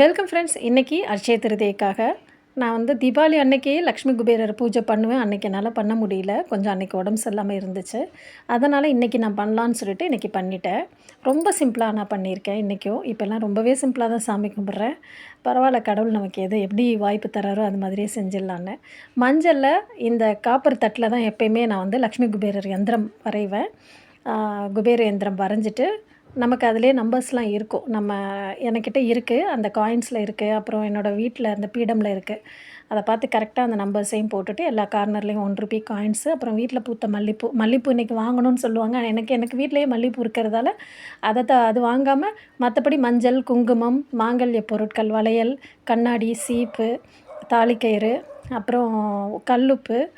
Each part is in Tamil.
வெல்கம் ஃப்ரெண்ட்ஸ் இன்றைக்கி அட்சய திருதியைக்காக நான் வந்து தீபாவளி அன்னைக்கே லக்ஷ்மி குபேரர் பூஜை பண்ணுவேன். அன்றைக்கி என்னால் பண்ண முடியல. கொஞ்சம் அன்றைக்கி உடம்பு சரியில்லாமல் இருந்துச்சு. அதனால் இன்றைக்கி நான் பண்ணலான்னு சொல்லிட்டு இன்றைக்கி பண்ணிட்டேன். ரொம்ப சிம்பிளாக நான் பண்ணியிருக்கேன் இன்றைக்கும் இப்போல்லாம் ரொம்பவே சிம்பிளாக தான் சாமி கும்பிட்றேன். பரவாயில்ல கடவுள் நமக்கு எது எப்படி வாய்ப்பு தராரோ அது மாதிரியே செஞ்சிடலான்னு. மஞ்சளில் இந்த காப்பர் தட்டில் தான் எப்பயுமே நான் வந்து லக்ஷ்மி குபேரர் யந்திரம் வரைவேன். குபேர யந்திரம் வரைஞ்சிட்டு நமக்கு அதிலே நம்பர்ஸ்லாம் இருக்கும் நம்ம என்கிட்ட இருக்குது அந்த காயின்ஸில் இருக்குது அப்புறம் என்னோடய வீட்டில் அந்த பீடமில் இருக்குது அதை பார்த்து கரெக்டாக அந்த நம்பர்ஸையும் போட்டுட்டு எல்லா கார்னர்லேயும் ஒன் ருபி காயின்ஸு அப்புறம் வீட்டில் பூத்த மல்லிப்பூ மல்லிப்பூ இன்றைக்கி வாங்கணும்னு சொல்லுவாங்க. எனக்கு எனக்கு வீட்டிலேயே மல்லிப்பூ இருக்கிறதால அதை த அது வாங்காமல் மற்றபடி மஞ்சள் குங்குமம் மாங்கல்ய பொருட்கள் வளையல் கண்ணாடி சீப்பு தாலிக்கயிறு அப்புறம் கல்லுப்பு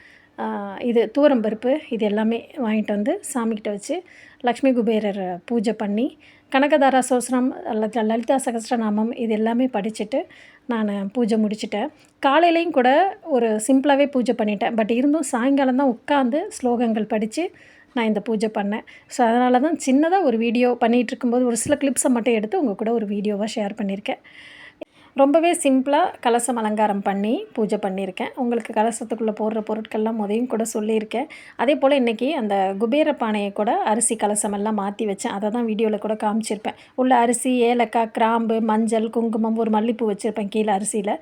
இது தூரம் பருப்பு இது எல்லாமே வாங்கிட்டு வந்து சாமிக்கிட்ட வச்சு லக்ஷ்மி குபேரர் பூஜை பண்ணி கனகதாரா சோசனம் லலிதா சகஸ்ரநாமம் இது எல்லாமே படிச்சுட்டு நான் பூஜை முடிச்சிட்டேன். காலையிலையும் கூட ஒரு சிம்பிளாகவே பூஜை பண்ணிட்டேன். பட் இருந்தும் சாயங்காலம் தான் உட்காந்து ஸ்லோகங்கள் படித்து நான் இந்த பூஜை பண்ணேன். ஸோ அதனால தான் சின்னதாக ஒரு வீடியோ பண்ணிகிட்டு இருக்கும்போது ஒரு சில கிளிப்ஸை மட்டும் எடுத்து உங்கள் கூட ஒரு வீடியோவாக ஷேர் பண்ணியிருக்கேன். ரொம்பவே சிம்பிளாக கலசம் அலங்காரம் பண்ணி பூஜை பண்ணியிருக்கேன். உங்களுக்கு கலசத்துக்குள்ளே போடுற பொருட்கள்லாம் முதையும் கூட சொல்லியிருக்கேன். அதே போல் இன்றைக்கி அந்த குபேர பானையை கூட அரிசி கலசமெல்லாம் மாற்றி வச்சேன். அதை தான் வீடியோவில் கூட காமிச்சிருப்பேன். உள்ள அரிசி ஏலக்காய் கிராம்பு மஞ்சள் குங்குமம் ஒரு மல்லிப்பூ வச்சுருப்பேன் கீழே அரிசியில்.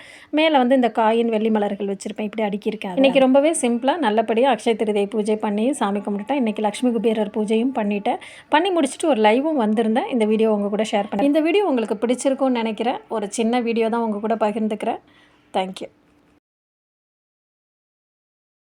மேலே வந்து இந்த காயின் வெள்ளி மலர்கள் வச்சுருப்பேன். இப்படி அடுக்கியிருக்கேன் இன்றைக்கி ரொம்பவே சிம்பிளாக நல்லபடியாக அக்ஷய திருதை பூஜை பண்ணி சாமி கும்பிட்டுட்டேன். இன்றைக்கி லக்ஷ்மி குபேரர் பூஜையும் பண்ணிட்டேன். பண்ணி முடிச்சுட்டு ஒரு லைவும் வந்திருந்தேன். இந்த வீடியோ உங்கள் கூட ஷேர் பண்ணேன் இந்த வீடியோ உங்களுக்கு பிடிச்சிருக்கும்னு நினைக்கிறேன். ஒரு சின்ன வீடியோ வீடியோ தான் உங்கள் கூட பகிர்ந்துக்கிறேன். தேங்க்யூ